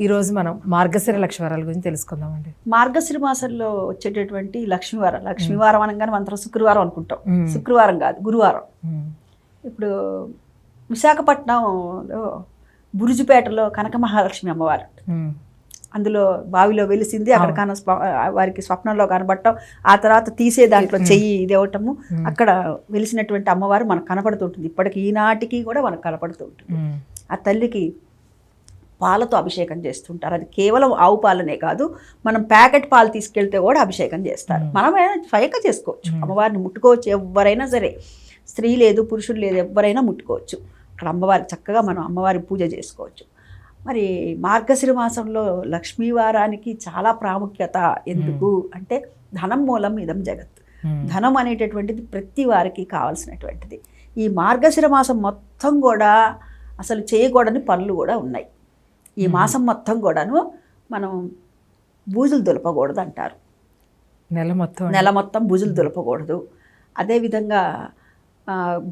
ఈ రోజు మనం మార్గశిర లక్ష్మీవారాల గురించి తెలుసుకుందామండి. మార్గశిర మాసంలో వచ్చేటటువంటి లక్ష్మీవారం లక్ష్మీవారం అనగానే మనం శుక్రవారం అనుకుంటాం. శుక్రవారం కాదు గురువారం. ఇప్పుడు విశాఖపట్నంలో బురుజుపేటలో కనక మహాలక్ష్మి అమ్మవారు. మ్మ్. అందులో బావిలో వెలిసింది అక్కడ కన స్వ- వారికి స్వప్నంలో కనబడటం ఆ తర్వాత తీసే దాంట్లో చెయ్యి ఇది అక్కడ వెలిసినటువంటి అమ్మవారు మనకు కనపడుతుంటుంది ఇప్పటికి ఈనాటికి కూడా మనకు కనపడుతుంటుంది. ఆ తల్లికి పాలతో అభిషేకం చేస్తుంటారు. అది కేవలం ఆవు పాలనే కాదు మనం ప్యాకెట్ పాలు తీసుకెళ్తే కూడా అభిషేకం చేస్తారు. మనమైనా స్వయంగా చేసుకోవచ్చు. అమ్మవారిని ముట్టుకోవచ్చు ఎవరైనా సరే. స్త్రీ లేదు పురుషుడు లేదు ఎవరైనా ముట్టుకోవచ్చు. అక్కడ అమ్మవారికి చక్కగా మనం అమ్మవారి పూజ చేసుకోవచ్చు. మరి మార్గశిర మాసంలో లక్ష్మీవారానికి చాలా ప్రాముఖ్యత ఎందుకు అంటే ధనం మూలం ఇదం జగత్. ధనం అనేటటువంటిది ప్రతి వారికి కావాల్సినటువంటిది. ఈ మార్గశిర మాసం మొత్తం కూడా అసలు చేయకూడని పనులు కూడా ఉన్నాయి. ఈ మాసం మొత్తం కూడాను మనం బూజులు దులపకూడదు అంటారు నెల మొత్తం నెల మొత్తం బూజులు దులపకూడదు. అదేవిధంగా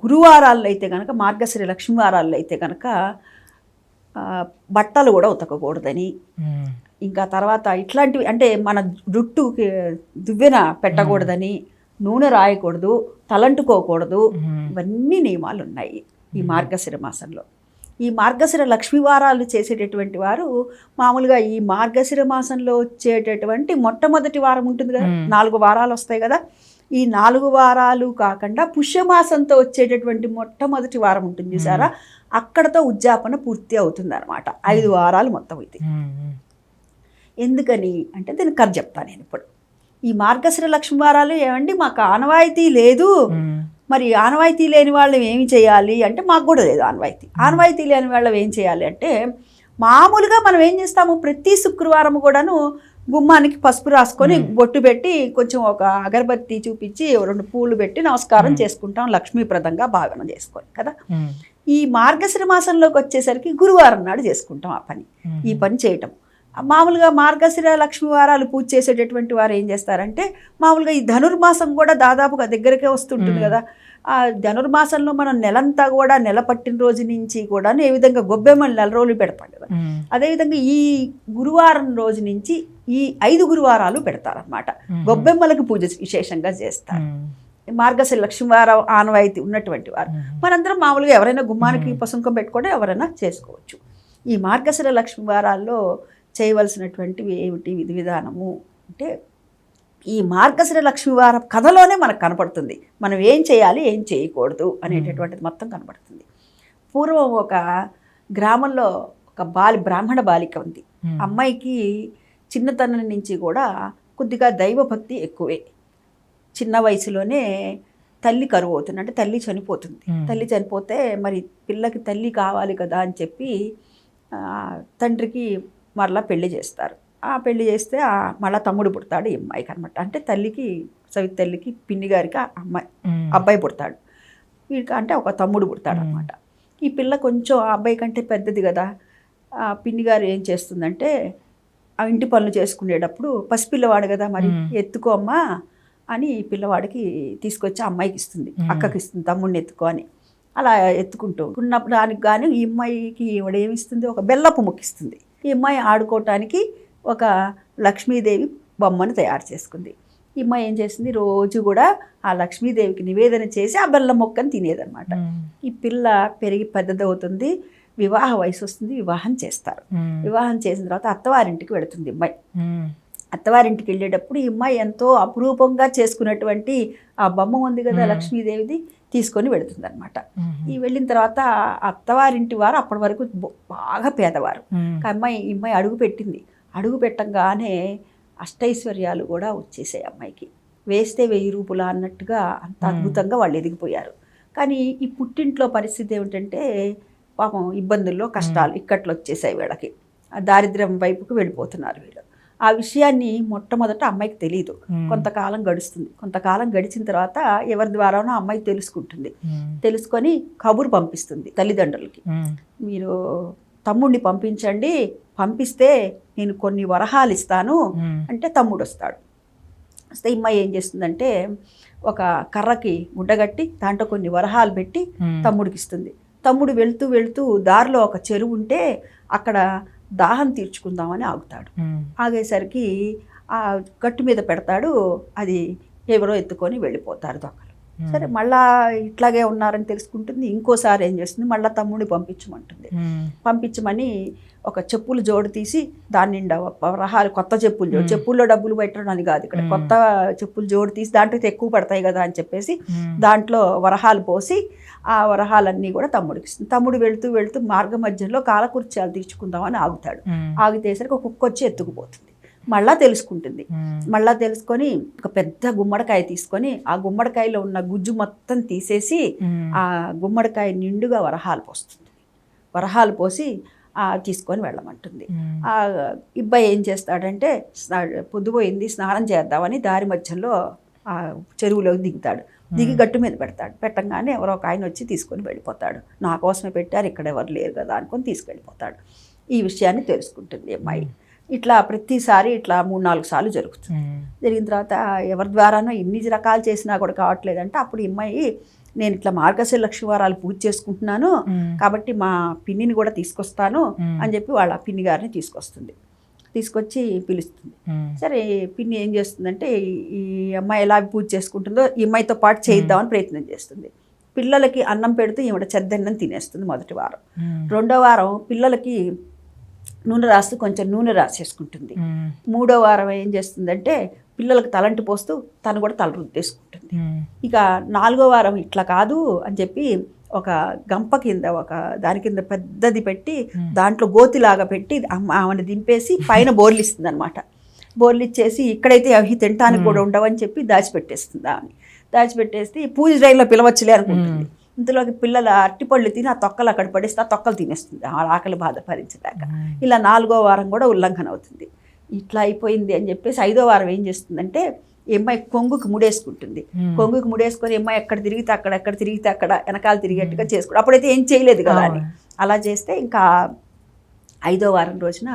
గురువారాల్లో అయితే కనుక మార్గశిర లక్ష్మీవారాల్లో అయితే కనుక బట్టలు కూడా ఉతకకూడదని. ఇంకా తర్వాత ఇట్లాంటివి అంటే మన జుట్టుకి దువ్వెన పెట్టకూడదని నూనె రాయకూడదు తలంటుకోకూడదు. ఇవన్నీ నియమాలు ఉన్నాయి ఈ మార్గశిర మాసంలో. ఈ మార్గశిర లక్ష్మీవారాలు చేసేటటువంటి వారు మామూలుగా ఈ మార్గశిర మాసంలో వచ్చేటటువంటి మొట్టమొదటి వారం ఉంటుంది కదా. నాలుగు వారాలు వస్తాయి కదా. ఈ నాలుగు వారాలు కాకుండా పుష్యమాసంతో వచ్చేటటువంటి మొట్టమొదటి వారం ఉంటుంది చూసారా? అక్కడతో ఉద్యాపన పూర్తి అవుతుంది అనమాట ఐదు వారాలు మొత్తం ఇది. ఎందుకని అంటే దీనికి కథ చెప్తాను నేను ఇప్పుడు. ఈ మార్గశిర లక్ష్మీవారాలు ఏమండి? మాకు ఆనవాయితీ లేదు. మరి ఆనవాయితీ లేని వాళ్ళు ఏమి చేయాలి అంటే మాకు కూడా లేదు ఆనవాయితీ. ఆనవాయితీ లేని వాళ్ళు ఏం చేయాలి అంటే మామూలుగా మనం ఏం చేస్తాము? ప్రతి శుక్రవారం కూడాను గుమ్మానికి పసుపు రాసుకొని బొట్టు పెట్టి కొంచెం ఒక అగరబత్తి చూపించి రెండు పూలు పెట్టి నమస్కారం చేసుకుంటాం. లక్ష్మీప్రదంగా భావన చేసుకొని కదా. ఈ మార్గశిర మాసంలోకి వచ్చేసరికి గురువారం నాడు చేసుకుంటాం ఆ పని. ఈ పని చేయటం. మామూలుగా మార్గశిర లక్ష్మి వారాలు పూజ చేసేటటువంటి వారు ఏం చేస్తారంటే మామూలుగా ఈ ధనుర్మాసం కూడా దాదాపుగా దగ్గరకే వస్తుంటుంది కదా? ఆ ధనుర్మాసంలో మనం నెలంతా కూడా నెల పట్టిన రోజు నుంచి కూడా ఏ విధంగా గొబ్బెమ్మలు నెల రోజులు పెడతాం కదా. అదేవిధంగా ఈ గురువారం రోజు నుంచి ఈ ఐదు గురువారాలు పెడతారనమాట మ్మ్. గొబ్బెమ్మలకు పూజ విశేషంగా చేస్తారు మ్మ్. మార్గశిర లక్ష్మీవారం ఆనవాయితీ ఉన్నటువంటి వారు. మనందరం మామూలుగా ఎవరైనా గుమ్మానికి పసుంకం పెట్టుకుంటే ఎవరైనా చేసుకోవచ్చు ఈ మార్గశిర లక్ష్మి వారాల్లో చేయవలసినటువంటివి ఏమిటి విధి విధానము అంటే ఈ మార్గశిర లక్ష్మి వారం కథలోనే మనకు కనపడుతుంది. మనం ఏం చేయాలి ఏం చేయకూడదు అనేటటువంటిది మొత్తం కనపడుతుంది. పూర్వం ఒక గ్రామంలో ఒక బాలి బ్రాహ్మణ బాలిక ఉంది. మ్మ్. అమ్మాయికి చిన్నతనం నుంచి కూడా కొద్దిగా దైవభక్తి ఎక్కువే. చిన్న వయసులోనే తల్లి కరువు అవుతుంది. అంటే తల్లి చనిపోతుంది. తల్లి చనిపోతే మరి పిల్లకి తల్లి కావాలి కదా అని చెప్పి తండ్రికి మరలా పెళ్ళి చేస్తారు. పెళ్ళి చేస్తే ఆ మళ్ళా తమ్ముడు పుడతాడు ఈ అమ్మాయికి అనమాట అంటే తల్లికి సవితి తల్లికి పిన్ని గారికి ఆ అమ్మాయి మ్మ్. అబ్బాయి పుడతాడు. వీడికి అంటే ఒక తమ్ముడు పుడతాడు అనమాట ఈ పిల్ల కొంచెం ఆ అబ్బాయి కంటే పెద్దది కదా ఆ పిన్ని గారు ఏం చేస్తుందంటే ఆ ఇంటి పనులు చేసుకునేటప్పుడు పసిపిల్లవాడు కదా మరి. ఎత్తుకో అమ్మా అని ఈ పిల్లవాడికి తీసుకొచ్చి ఆ అమ్మాయికి ఇస్తుంది. అక్కకి ఇస్తుంది తమ్ముడిని ఎత్తుకో అని. అలా ఎత్తుకుంటూ ఉన్నప్పుడు దానికి కానీ ఈ అమ్మాయికి ఈవిడ ఏమిస్తుంది ఒక బెల్లపు ముక్కిస్తుంది ఈ అమ్మాయి ఆడుకోవటానికి ఒక లక్ష్మీదేవి బొమ్మను తయారు చేసుకుంది. ఈ అమ్మాయి ఏం చేసింది? రోజు కూడా ఆ లక్ష్మీదేవికి నివేదన చేసి ఆ బెల్లం మొక్కని తినేదన్నమాట. మ్మ్. ఈ పిల్ల పెరిగి పెద్దదవుతుంది. వివాహ వయసు వస్తుంది. వివాహం చేస్తారు. వివాహం చేసిన తర్వాత అత్తవారింటికి వెళుతుంది అమ్మాయి మ్మ్. అత్తవారింటికి వెళ్ళేటప్పుడు ఈ అమ్మాయి ఎంతో అపురూపంగా చేసుకున్నటువంటి ఆ బొమ్మ ఉంది కదా. లక్ష్మీదేవిది తీసుకొని వెళుతుంది అనమాట. ఈ వెళ్ళిన తర్వాత అత్తవారింటి వారు అప్పటి వరకు బాగా పేదవారు. అమ్మాయి ఈ అమ్మాయి అడుగు పెట్టింది. అడుగు పెట్టంగానే అష్టైశ్వర్యాలు కూడా వచ్చేసాయి అమ్మాయికి. వేస్తే వెయ్యి రూపులా అన్నట్టుగా అంత. అద్భుతంగా వాళ్ళు ఎదిగిపోయారు. కానీ ఈ పుట్టింట్లో పరిస్థితి ఏమిటంటే పాపం ఇబ్బందుల్లో కష్టాలు ఇక్కట్లు వచ్చేసాయి వీళ్ళకి. ఆ దారిద్ర్యం వైపుకు వెళ్ళిపోతున్నారు వీళ్ళు. ఆ విషయాన్ని మొట్టమొదట అమ్మాయికి తెలియదు. కొంతకాలం గడుస్తుంది. కొంతకాలం గడిచిన తర్వాత ఎవరి ద్వారానో అమ్మాయి తెలుసుకుంటుంది. తెలుసుకొని కబురు పంపిస్తుంది తల్లిదండ్రులకి. మీరు తమ్ముడిని పంపించండి పంపిస్తే నేను కొన్ని వరహాలు ఇస్తాను. అంటే తమ్ముడు వస్తాడు వస్తే ఈ అమ్మాయి ఏం చేస్తుందంటే ఒక కర్రకి గుడ్డగట్టి దాంట్లో కొన్ని వరహాలు పెట్టి మ్మ్. తమ్ముడికి ఇస్తుంది తమ్ముడు వెళ్తూ వెళ్తూ దారిలో ఒక చెరువు ఉంటే అక్కడ దాహం తీర్చుకుందామని ఆగుతాడు. ఆగేసరికి ఆ గట్టు మీద పెడతాడు అది ఎవరో ఎత్తుకొని వెళ్ళిపోతారు దొంగలు సరే మళ్ళా ఇట్లాగే ఉన్నారని తెలుసుకుంటుంది. ఇంకోసారి ఏం చేస్తుంది? మళ్ళా తమ్ముడిని పంపించమంటుంది. ఉమ్. పంపించమని ఒక చెప్పులు జోడు తీసి దాని నిండా రహాలు కొత్త చెప్పులు జోడు. చెప్పుల్లో డబ్బులు పెట్టడం అని కాదు ఇక్కడ. కొత్త చెప్పులు జోడు తీసి దాంట్లో ఎక్కువ పడతాయి కదా అని చెప్పేసి. దాంట్లో వరహాలు పోసి ఆ వరహాలన్నీ కూడా తమ్ముడికి ఇస్తుంది. తమ్ముడు వెళ్తూ వెళ్తూ మార్గ మధ్యలో కాలకృత్యాలు తీర్చుకుందామని ఆగుతాడు. ఆగితేసరికి ఒక కుక్క వచ్చి ఎత్తుకుపోతుంది. మళ్ళా తెలుసుకుంటుంది. మళ్ళా తెలుసుకొని ఒక పెద్ద గుమ్మడికాయ తీసుకొని ఆ గుమ్మడికాయలో ఉన్న గుజ్జు మొత్తం తీసేసి. ఆ గుమ్మడికాయ నిండుగా వరహాలు పోస్తుంది. వరహాలు పోసి ఆ తీసుకొని వెళ్ళమంటుంది. ఆ ఇబ్బాయి ఏం చేస్తాడంటే పొద్దుపోయింది స్నానం చేద్దామని దారి మధ్యలో ఆ చెరువులోకి దిగుతాడు. దిగి గట్టు మీద పెడతాడు. పెట్టంగానే ఎవరో ఒక ఆయన వచ్చి తీసుకొని వెళ్ళిపోతాడు. నా కోసమే పెట్టారు ఇక్కడ ఎవరు లేరు కదా అనుకొని తీసుకెళ్ళిపోతాడు. ఈ విషయాన్ని తెలుసుకుంటుంది అమ్మాయి. ఇట్లా ప్రతిసారి ఇట్లా మూడు నాలుగు సార్లు జరుగుతుంది. జరిగిన తర్వాత ఎవరి ద్వారానో ఇన్ని రకాలు చేసినా కూడా కావట్లేదంటే అప్పుడు ఈ అమ్మాయి నేను ఇట్లా మార్గశిర లక్ష్మి వారాలు పూజ చేసుకుంటున్నాను. కాబట్టి మా పిన్నిని కూడా తీసుకొస్తాను. అని చెప్పి వాళ్ళ పిన్ని గారిని తీసుకొస్తుంది తీసుకొచ్చి పిలుస్తుంది. సరే పిన్ని ఏం చేస్తుందంటే ఈ- అమ్మాయి ఎలా పూజ చేసుకుంటుందో ఈ అమ్మాయితో పాటు చేయిద్దామని ప్రయత్నం చేస్తుంది పిల్లలకి అన్నం పెడుతూ ఈవిడ చెద్దన్నం తినేస్తుంది మొదటి వారం. రెండో వారం పిల్లలకి నూనె రాస్తూ కొంచెం నూనె రాసేసుకుంటుంది. మూడో వారం ఏం చేస్తుందంటే పిల్లలకు తలంటి పోస్తూ తను కూడా తల రుద్దేసుకుంటుంది. ఇక నాలుగో వారం ఇట్లా కాదు అని చెప్పి ఒక గంప కింద ఒక దాని కింద పెద్దది పెట్టి దాంట్లో గోతిలాగా పెట్టి ఆమెను దింపేసి పైన బోర్లు ఇస్తుంది అనమాట బోర్లు ఇచ్చేసి ఇక్కడైతే అవి తినటానికి కూడా ఉండవని చెప్పి దాచిపెట్టేస్తుంది ఆమె. దాచిపెట్టేసి పూజ రైల్లో పిలవచ్చులే అనుకుంటుంది. ఇంతలోకి పిల్లల అట్టిపళ్ళు తిని ఆ తొక్కలు అక్కడ పడేస్తే ఆ తొక్కలు తినేస్తుంది. ఆ ఆకలి బాధ భరించలేక. ఇలా నాలుగో వారం కూడా ఉల్లంఘన అవుతుంది. ఇట్లా అయిపోయింది అని చెప్పేసి ఐదో వారం ఏం చేస్తుందంటే ఈ అమ్మాయి కొంగుకు ముడేసుకుంటుంది. కొంగుకు ముడేసుకొని అమ్మాయి ఎక్కడ తిరిగితే అక్కడ ఎక్కడ తిరిగితే అక్కడ వెనకాల తిరిగేట్టుగా చేసుకోవడం అప్పుడైతే ఏం చేయలేదు కదా అని. అలా చేస్తే ఇంకా ఐదో వారం రోజున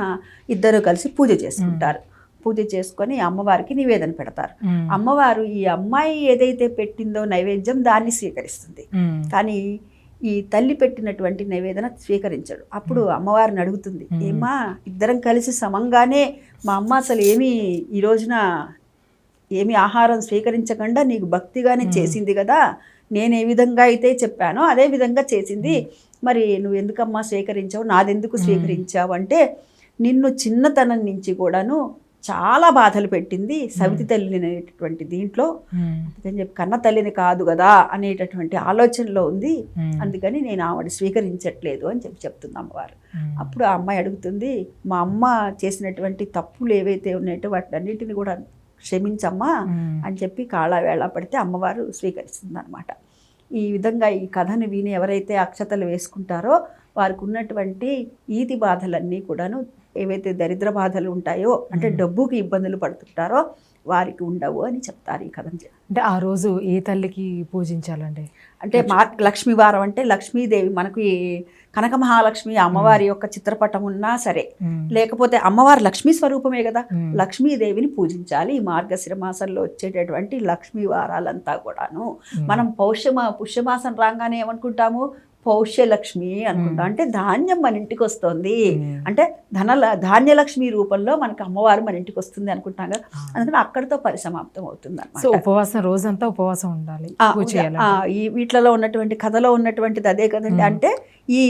ఇద్దరు కలిసి పూజ చేసుకుంటారు. పూజ చేసుకొని అమ్మవారికి నివేదన పెడతారు. అమ్మవారు ఈ అమ్మాయి ఏదైతే పెట్టిందో నైవేద్యం దాన్ని స్వీకరిస్తుంది. కానీ ఈ తల్లి పెట్టినటువంటి నైవేదన స్వీకరించడు. అప్పుడు అమ్మవారిని అడుగుతుంది ఏమా ఇద్దరం కలిసి సమంగానే మా అమ్మ అసలు ఏమీ ఈ రోజున ఏమి ఆహారం స్వీకరించకుండా నీకు భక్తిగానే చేసింది కదా నేను ఏ విధంగా అయితే చెప్పానో అదే విధంగా చేసింది. మరి నువ్వు ఎందుకమ్మా స్వీకరించావు? నాదెందుకు స్వీకరించావు? అంటే నిన్ను చిన్నతనం నుంచి కూడాను చాలా బాధలు పెట్టింది సవితి తల్లి అనేటటువంటి దీంట్లో. అందుకని చెప్పి కన్న తల్లిని కాదు కదా అనేటటువంటి ఆలోచనలో ఉంది. అందుకని నేను ఆవిడ స్వీకరించట్లేదు అని చెప్పి చెప్తుంది అమ్మవారు. అప్పుడు ఆ అమ్మాయి అడుగుతుంది మా అమ్మ చేసినటువంటి తప్పులు ఏవైతే ఉన్నాయో వాటినన్నిటిని కూడా క్షమించమ్మా. అని చెప్పి కాళ్ళ వేళ పడితే అమ్మవారు స్వీకరిస్తుంది అనమాట ఈ విధంగా ఈ కథను విని ఎవరైతే అక్షతలు వేసుకుంటారో వారికి ఉన్నటువంటి ఈతి బాధలన్నీ కూడాను ఏవైతే దరిద్ర బాధలు ఉంటాయో అంటే డబ్బుకి ఇబ్బందులు పడుతుంటారో వారికి ఉండవు అని చెప్తారు ఈ కథను అంటే ఆ రోజు ఏ తల్లికి పూజించాలండి? అంటే మా లక్ష్మీ వారం అంటే లక్ష్మీదేవి మనకు కనక మహాలక్ష్మి అమ్మవారి యొక్క చిత్రపటం ఉన్నా సరే. లేకపోతే అమ్మవారి లక్ష్మీ స్వరూపమే కదా. లక్ష్మీదేవిని పూజించాలి. ఈ మార్గశిర మాసంలో వచ్చేటటువంటి లక్ష్మీ వారాలంతా కూడాను. మనం పౌష్యమా పుష్యమాసం రాగానే ఏమనుకుంటాము? పౌష్యలక్ష్మి అనుకుంటాం. అంటే ధాన్యం మన ఇంటికి వస్తుంది. అంటే ధన ధాన్యలక్ష్మి రూపంలో మనకి అమ్మవారు మన ఇంటికి వస్తుంది అనుకుంటాం కదా. అందుకని అక్కడితో పరిసమాప్తం అవుతుంది సో ఉపవాసం రోజంతా ఉపవాసం ఉండాలి. ఈ వీటిలలో ఉన్నటువంటి కథలో ఉన్నటువంటిది అదే కదండి. అంటే ఈ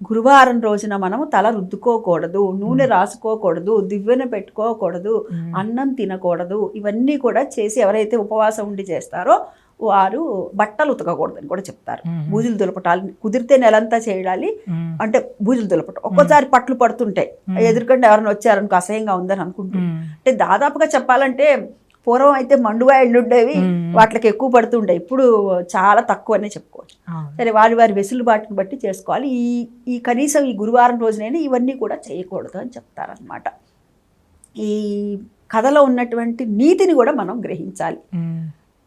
గురువారం రోజున మనము తల రుద్దుకోకూడదు నూనె రాసుకోకూడదు దివ్వెన పెట్టుకోకూడదు అన్నం తినకూడదు ఇవన్నీ కూడా చేసి ఎవరైతే ఉపవాసం ఉండి చేస్తారో వారు బట్టలు ఉతకకూడదని కూడా చెప్తారు. బూజులు దులపటాలు కుదిరితే నెలంతా చేయాలి. అంటే బూజులు దులపటం ఒక్కోసారి పట్లు పడుతుంటాయి ఎదురుకంటే ఎవరైనా వచ్చారనుకో అసహ్యంగా ఉందని అనుకుంటుంది ఉమ్. అంటే దాదాపుగా చెప్పాలంటే పూర్వం అయితే మండువాయిళ్ళు ఉండేవి. వాటికి ఎక్కువ పడుతుండే ఇప్పుడు చాలా తక్కువనే చెప్పుకోవచ్చు. సరే వారి వారి వెసులుబాటుని బట్టి చేసుకోవాలి ఈ ఈ కనీసం ఈ గురువారం రోజునైనా ఇవన్నీ కూడా చేయకూడదు అని చెప్తారనమాట ఈ కథలో ఉన్నటువంటి నీతిని కూడా మనం గ్రహించాలి.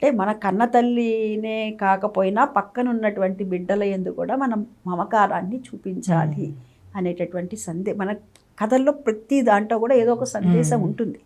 అంటే మన కన్న తల్లినే కాకపోయినా పక్కన ఉన్నటువంటి బిడ్డల ఎందు కూడా మనం మమకారాన్ని చూపించాలి అనేటటువంటి సందే మన కథల్లో ప్రతి దాంట్లో కూడా ఏదో ఒక సందేశం ఉంటుంది.